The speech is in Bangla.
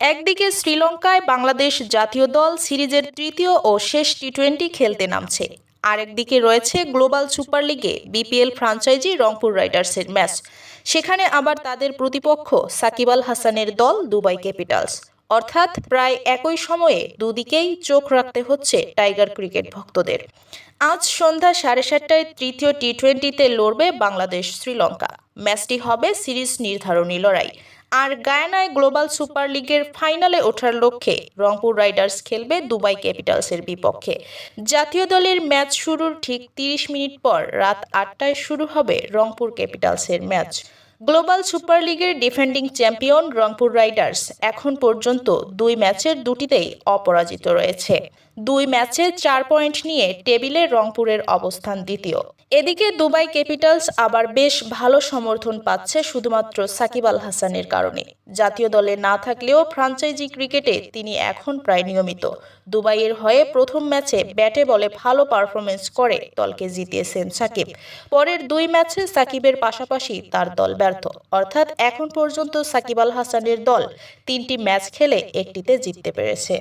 একদিকে শ্রীলঙ্কায় বাংলাদেশ জাতীয় দল সিরিজের তৃতীয় ও শেষ টি টোয়েন্টি খেলতে নামছে। আরেকদিকে রয়েছে গ্লোবাল সুপার লিগে বিপিএল ফ্রাঞ্চাইজি রংপুর রাইডার্সের ম্যাচ। সেখানে আবার তাদের প্রতিপক্ষ সাকিব আল হাসানের দল দুবাই ক্যাপিটালস। অর্থাৎ প্রায় একই সময়ে দুদিকেই চোখ রাখতে হচ্ছে টাইগার ক্রিকেট ভক্তদের। আজ সন্ধ্যা সাড়ে সাতটায় তৃতীয় টি টোয়েন্টিতে লড়বে বাংলাদেশ শ্রীলঙ্কা ম্যাচটি হবে সিরিজ নির্ধারণী লড়াই। আর গায়ানায় গ্লোবাল সুপার লিগের ফাইনালে ওঠার লক্ষ্যে রংপুর রাইডার্স খেলবে দুবাই ক্যাপিটালসের বিপক্ষে। জাতীয় দলের ম্যাচ শুরুর ঠিক তিরিশ মিনিট পর রাত আটটায় শুরু হবে রংপুর ক্যাপিটালসের ম্যাচ। গ্লোবাল সুপার লিগের ডিফেন্ডিং চ্যাম্পিয়ন রংপুর রাইডার্স এখন পর্যন্ত দুই ম্যাচের দুটিতেই অপরাজিত রয়েছে। দুই ম্যাচে চার পয়েন্ট নিয়ে টেবিলে রংপুরের অবস্থান দ্বিতীয়। এদিকে দুবাই ক্যাপিটালস আবার বেশ ভালো সমর্থন পাচ্ছে শুধুমাত্র সাকিব আল হাসানের কারণে। জাতীয় দলে না থাকলেও ফ্রাঞ্চাইজি ক্রিকেটে তিনি এখন প্রায় নিয়মিত। দুবাইয়ের হয়ে প্রথম ম্যাচে ব্যাটে বলে ভালো পারফরমেন্স করে দলকে জিতিয়েছেন সাকিব। পরের দুই ম্যাচে সাকিবের পাশাপাশি তার দল ব্যর্থ অর্থাৎ এখন পর্যন্ত সাকিব আল হাসানের দল তিনটি ম্যাচ খেলে একটিতে জিততে পেরেছে।